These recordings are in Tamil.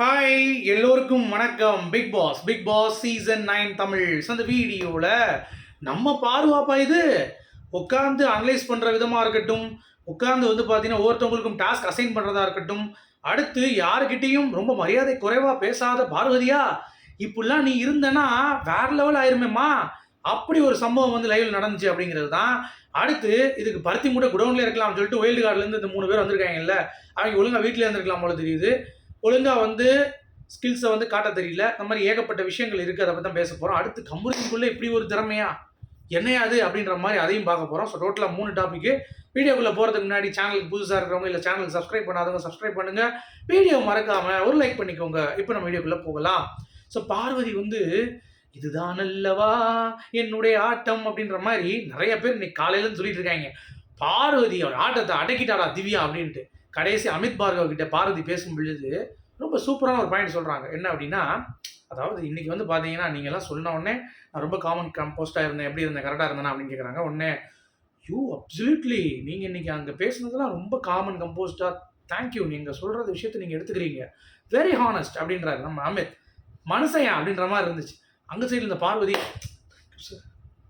ஹாய் எல்லோருக்கும் வணக்கம். Big Boss Big Boss season nine Tamil. அந்த வீடியோவில் நம்ம பாதுகாப்பா இது? உட்காந்து அனலைஸ் பண்ணுற விதமாக இருக்கட்டும் உட்காந்து வந்து பார்த்தீங்கன்னா ஒவ்வொருத்தவங்களுக்கும் டாஸ்க் அசைன் பண்ணுறதா இருக்கட்டும் அடுத்து யாருக்கிட்டேயும் ரொம்ப மரியாதை குறைவாக பேசாத பார்வதியா? இப்படிலாம் நீ இருந்தனா வேற லெவல் ஆயிருமேம்மா. அப்படி ஒரு சம்பவம் வந்து லைவில் நடந்துச்சு அப்படிங்கிறது தான். அடுத்து இதுக்கு பருத்தி மூட்டை குடவுன்ல இருக்கலாம்னு சொல்லிட்டு ஒயில்டு கார்டுலேருந்து இந்த மூணு பேர் வந்திருக்காங்கல்ல அவங்க ஒழுங்காக வீட்டில் இருந்திருக்கலாம் போல தெரியுது. ஒழுங்கா வந்து ஸ்கில்ஸை வந்து காட்ட தெரியல. இந்த மாதிரி ஏகப்பட்ட விஷயங்கள் இருக்குது அதை பற்றி தான் பேச போகிறோம் அடுத்து கம்பெனிக்குள்ளே இப்படி ஒரு திறமையா? என்னையா அது? அப்படின்ற மாதிரி அதையும் பார்க்க போகிறோம் ஸோ டோட்டலாக மூணு டாப்பிக்கு வீடியோக்குள்ளே போகிறதுக்கு முன்னாடி சேனலுக்கு புதுசாக இருக்கிறவங்க இல்லை சேனலுக்கு சப்ஸ்கிரைப் பண்ணாதவங்க சப்ஸ்கிரைப் பண்ணுங்க. வீடியோ மறக்காமல் ஒரு லைக் பண்ணிக்கோங்க. இப்போ நம்ம வீடியோக்குள்ளே போகலாம். ஸோ பார்வதி வந்து இதுதான் அல்லவா? என்னுடைய ஆட்டம்? அப்படின்ற மாதிரி நிறைய பேர் இன்னைக்கு காலையிலன்னு சொல்லிட்டு இருக்காங்க. பார்வதியோட ஆட்டத்தை அடக்கிட்டாடா திவ்யா அப்படின்ட்டு. கடைசி அமித் பார்கவ் கிட்ட பார்வதி பேசும் பொழுது ரொம்ப சூப்பரான ஒரு பாயிண்ட் சொல்கிறாங்க என்ன அப்படின்னா அதாவது இன்னைக்கு வந்து பார்த்தீங்கன்னா நீங்கள்லாம் சொன்ன உடனே நான் ரொம்ப காமன் கம்போஸ்டாக இருந்தேன் எப்படி இருந்தேன் கரெக்டாக இருந்தேன் அப்படின்னு கேட்குறாங்க உடனே யூ அப்சல்யூட்லி நீங்கள் இன்னைக்கு அங்கே பேசுனதெல்லாம் ரொம்ப காமன் கம்போஸ்டாக தேங்க்யூ நீங்கள் சொல்கிற விஷயத்தை நீங்கள் எடுத்துக்கிறீங்க. வெரி ஹானஸ்ட் அப்படின்றாரு நம்ம அமித். மனுஷன் அப்படின்ற மாதிரி இருந்துச்சு. அங்கே சைடில் இந்த பார்வதி சார்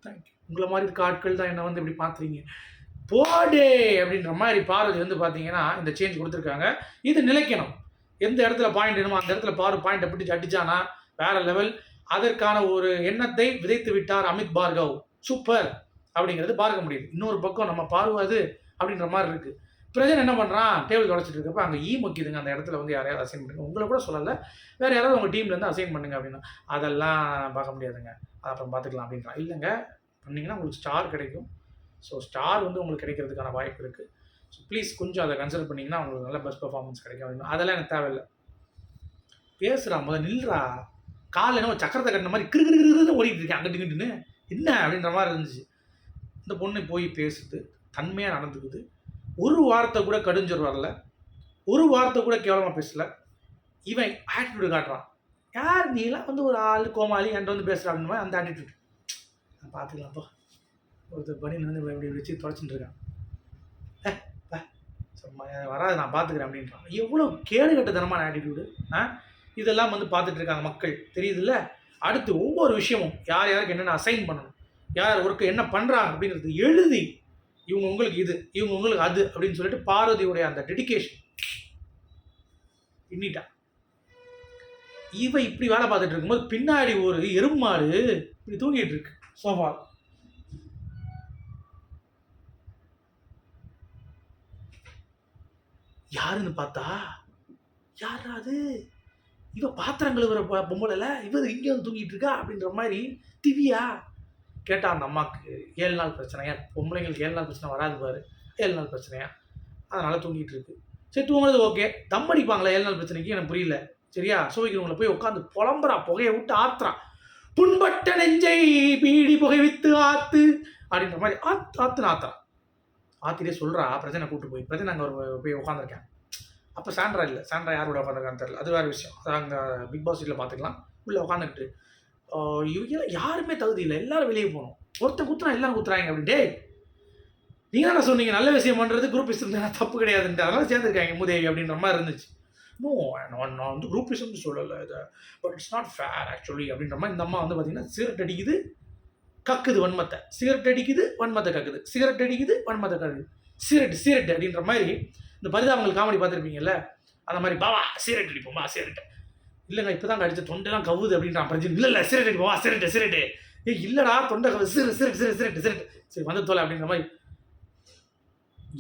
தேங்க்யூ உங்களை மாதிரி இருக்க ஆட்கள் தான் என்னை வந்து இப்படி பார்த்துறீங்க போடே அப்படின்ற மாதிரி பார்வதி வந்து பார்த்தீங்கன்னா இந்த சேஞ்ச் கொடுத்துருக்காங்க. இது நிலைக்கணும். எந்த இடத்துல பாயிண்ட் வேணுமோ அந்த இடத்துல பாரு பாயிண்ட்டை பிடிச்சி அடிச்சானா வேற லெவல் அதற்கான ஒரு எண்ணத்தை விதைத்து விட்டார் அமித் பார்கவ். சூப்பர் அப்படிங்கிறது பார்க்க முடியுது. இன்னொரு பக்கம் நம்ம பார்வது அப்படின்ற மாதிரி இருக்கு. பிரஜன் என்ன பண்ணுறான் டேபிள் தொடச்சிட்டு இருக்கப்ப அங்கே ஈ e மக்கிதுங்க. அந்த இடத்துல வந்து யாரையாவது அசைன் பண்ணுங்க. உங்களை கூட சொல்லலை. வேறு யாராவது உங்கள் டீம்லேருந்து அசைன் பண்ணுங்க அப்படின்னா. அதெல்லாம் பார்க்க முடியாதுங்க. அப்புறம் பார்த்துக்கலாம் அப்படின்றான். இல்லைங்க. பண்ணிங்கன்னா உங்களுக்கு ஸ்டார் கிடைக்கும். ஸோ ஸ்டார் வந்து உங்களுக்கு கிடைக்கிறதுக்கான வாய்ப்பு இருக்குது ஸோ ப்ளீஸ் கொஞ்சம் அதை கன்சல்ட் பண்ணிங்கன்னா உங்களுக்கு நல்ல பெஸ்ட் பர்ஃபார்மன்ஸ் கிடைக்கும் அப்படின்னு. அதெல்லாம் எனக்கு தேவையில்லை. பேசுகிறா முதல்ல நில்றா. காலில் என்ன சக்கரத்தை கட்டின மாதிரி கிரு கிரு கிருன்னு ஓடிட்டு இருக்கேன். அங்கிட்டு கிட்டுன்னு என்ன அப்படின்ற மாதிரி இருந்துச்சு. இந்த பொண்ணு போய் பேசுது. தன்மையாக நடந்துக்குது. ஒரு வார்த்தை கூட கடுஞ்சொரு வரல. ஒரு வார்த்தை கூட கேவலமாக பேசலை. இவன் ஆட்டிடியூடு காட்டுறான். யார் நீலாம் வந்து ஒரு ஆள் கோமாளி என்கிட்ட வந்து பேசுகிற அந்த ஆட்டிடியூட் நான் பார்த்துக்கலாம்ப்பா ஒருத்தர் பண்ணி வந்து இப்படி இப்படி வச்சு தொலைச்சிட்டு இருக்கான். சும்மா வராது நான் பார்த்துக்கிறேன் அப்படின்றான். எவ்வளோ கேடு ஆட்டிடியூடு ஆ? இதெல்லாம் வந்து பார்த்துட்டு இருக்காங்க மக்கள். தெரியுதுல்ல? அடுத்து ஒவ்வொரு விஷயமும் யார் யாருக்கு என்னென்ன அசைன் பண்ணணும் யார் ஒர்க்கு என்ன பண்ணுறாங்க அப்படிங்கிறது எழுதி இவங்க உங்களுக்கு இது இவங்க உங்களுக்கு அது அப்படின்னு சொல்லிட்டு பார்வதியுடைய அந்த டெடிக்கேஷன் இன்னிட்டா இவ இப்படி வேலை பார்த்துட்டு இருக்கும்போது பின்னாடி ஒரு எருமாடு இப்படி தூங்கிட்டு இருக்கு சோஃபா யாருன்னு பார்த்தா? யாரா அது? இவ பாத்திரம் கழுவுற பொம்பளைல இவர் இங்கே வந்து தூங்கிட்டு இருக்கா? அப்படின்ற மாதிரி திவ்யா கேட்டா அந்த அம்மாவுக்கு ஏழு நாள் பிரச்சனையா? பொம்பளைங்களுக்கு ஏழு நாள் பிரச்சனை வராது பாரு. ஏழு நாள் பிரச்சனையா? அதனால தூங்கிட்டு இருக்கு. சரி தூங்குறது ஓகே. தம் அடிப்பாங்களா ஏழு நாள் பிரச்சனைக்கு? எனக்கு புரியல. சரியா? சுவைக்கிறவங்கள போய் உட்காந்து புலம்புறா புகையை விட்டு ஆத்துறா. புண்பட்ட நெஞ்சை பீடி புகை வித்து ஆத்து அப்படின்ற மாதிரி ஆத்து ஆத்துன்னு ஆத்துறான் ஆத்திரே சொல்கிறா பிரச்சனை கூட்டு போய். பிரச்சனை அங்கே ஒரு போய் உட்காந்துருக்கேன் அப்போ சாண்ட்ரா இல்லை சாண்ட்ரா யாரோட உட்காந்துருக்கான்னு தெரியல. அது வேறு விஷயம். அது அங்கே பிக் பாஸ் வீட்டில் பார்த்துக்கலாம் உள்ளே உட்காந்துக்கிட்டு இவங்க யாருமே தகுதி இல்லை. எல்லாரும் வெளியே போகணும். ஒருத்தன் குத்துறான் எல்லாரும் குத்துறாங்க அப்படி டேய் நீங்கள் தானே சொன்னீங்க? நல்ல விஷயம் பண்ணுறது குரூப் இருந்தால் தப்பு கிடையாதுன்ட்டு. அதெல்லாம் சேர்ந்துருக்காங்க மூதேவி அப்படின்ற மாதிரி இருந்துச்சு. நோ நான் நான் வந்து குரூப் இசம்னு சொல்லலை இதை. But it's not fair actually அப்படின்ற மாதிரி இந்த அம்மா வந்து பார்த்தீங்கன்னா சீரட் அடிக்குது. கக்குது வன்மத்தை. சிகரெட் அடிக்குது வன்மத்தை கக்குது. சிகரெட் அடிக்குது வன்மத்தை கக்குது. சிகரெட் சிகரெட் அப்படின்ற மாதிரி இந்த பரிதாபங்கள் காமெடி பார்த்துருப்பீங்கல்ல? அந்த மாதிரி பாவா சிகரெட் அடிப்போமா சிகரெட் இல்லைங்க இப்போ தான் அடிச்ச தொண்டெல்லாம் கவுது அப்படின்றான் பிரச்சனை இல்லை இல்லை சிகரெட் அடிப்போமா சிகரெட் சிகரெட் ஏ இல்லைடா தொண்டை கவு சிறு சிறு சிறு சிகரெட் சிகரெட் சரி வந்து தோலை அப்படின்ற மாதிரி.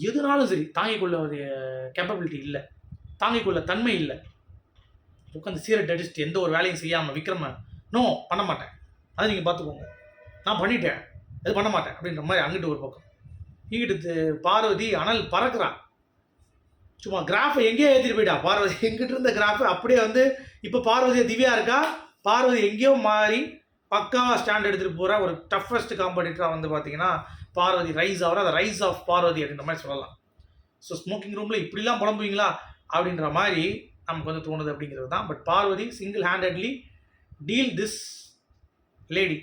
எதுனாலும் சரி தாங்கிக்கொள்ள ஒரு கேப்பபிலிட்டி இல்லை. தாங்கிக்கொள்ள தன்மை இல்லை. உட்காந்து சீரட் அடிச்சுட்டு எந்த ஒரு வேலையும் செய்யாமல் விக்ரம நோ பண்ண மாட்டேன். அதை நீங்கள் பார்த்துக்கோங்க. நான் பண்ணிட்டேன். அது பண்ண மாட்டேன். அப்படின்ற மாதிரி அங்கிட்டு ஒரு பக்கம். இங்கிட்டு பார்வதி அனல் பறக்கிறான். சும்மா கிராஃபை எங்கேயோ ஏற்றிட்டு போயிட்டா. பார்வதி எங்கிட்ட இருந்த கிராஃபை அப்படியே வந்து இப்போ பார்வதி திவ்யா இருக்கா? பார்வதி எங்கேயோ மாறி பக்காவாக ஸ்டாண்ட் எடுத்துகிட்டு போகிற ஒரு டஃபஸ்ட் காம்படிட்டராக வந்து பார்த்தீங்கன்னா பார்வதி ரைஸ் ஆகிற. அந்த ரைஸ் ஆஃப் பார்வதி அப்படின்ற மாதிரி சொல்லலாம். ஸோ ஸ்மோக்கிங் ரூமில் இப்படிலாம் புலம்புவீங்களா? அப்படின்ற மாதிரி நமக்கு வந்து தோணுது அப்படிங்கிறது தான். But Parvathi single handedly deal this lady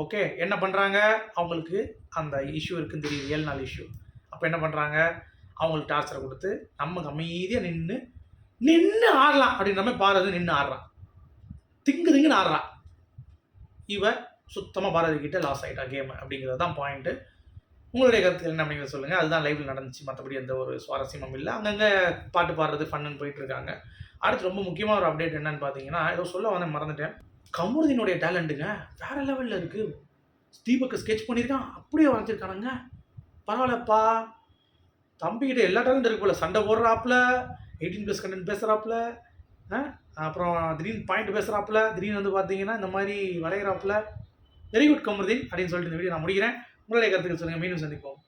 okay என்ன பண்ணுறாங்க அவங்களுக்கு அந்த இஷ்யூ இருக்குன்னு தெரியுது ஏழு நாள் இஷ்யூ அப்போ என்ன பண்ணுறாங்க அவங்களுக்கு டார்ச்சரை கொடுத்து நமக்கு அமைதியாக நின்று நின்று ஆடலாம் அப்படின்ற மாதிரி பாரதி நின்று ஆடுறான். திங்கு திங்குன்னு ஆடுறான். இவ சுத்தமாக பாரதி கிட்ட லாஸ் ஆகிட்டா கேம் அப்படிங்கிறது தான் பாயிண்ட்டு உங்களுடைய கருத்து என்ன அப்படிங்கிறத சொல்லுங்கள் அதுதான் லைவில் நடந்துச்சு. மற்றபடி எந்த ஒரு சுவாரஸ்யமும் இல்லை. அங்கங்கே பாட்டு பாடுறது ஃபன்னு போயிட்டுருக்காங்க அடுத்து ரொம்ப முக்கியமாக ஒரு அப்டேட் என்னன்னு பார்த்தீங்கன்னா ஏதோ சொல்ல வந்து மறந்துட்டேன். கமருதீனுடைய டேலண்ட்டுங்க வேற லெவலில் இருக்குது தீபக்கு ஸ்கெட்ச் பண்ணியிருக்கான். அப்படியே வரைஞ்சிருக்கானுங்க பரவாயில்லப்பா. தம்பிக்கிட்ட எல்லா டேலண்ட் இருக்கு போல. சண்டை போடுறாப்புல. எயிட்டீன் ப்ளஸ் கண்டென்ட் பேசுகிறாப்புல அப்புறம் திடீர்னு பாயிண்ட் பேசுகிறாப்புல திடீர்னு வந்து பார்த்தீங்கன்னா இந்த மாதிரி வரைகிறாப்புல. வெரி குட் கமருதீன் அப்படின்னு சொல்லிட்டு இந்த வீடியோ நான் முடிக்கிறேன். உங்களுடைய கருத்துக்கள் சொல்லுங்கள் மீண்டும் சந்திப்போம்.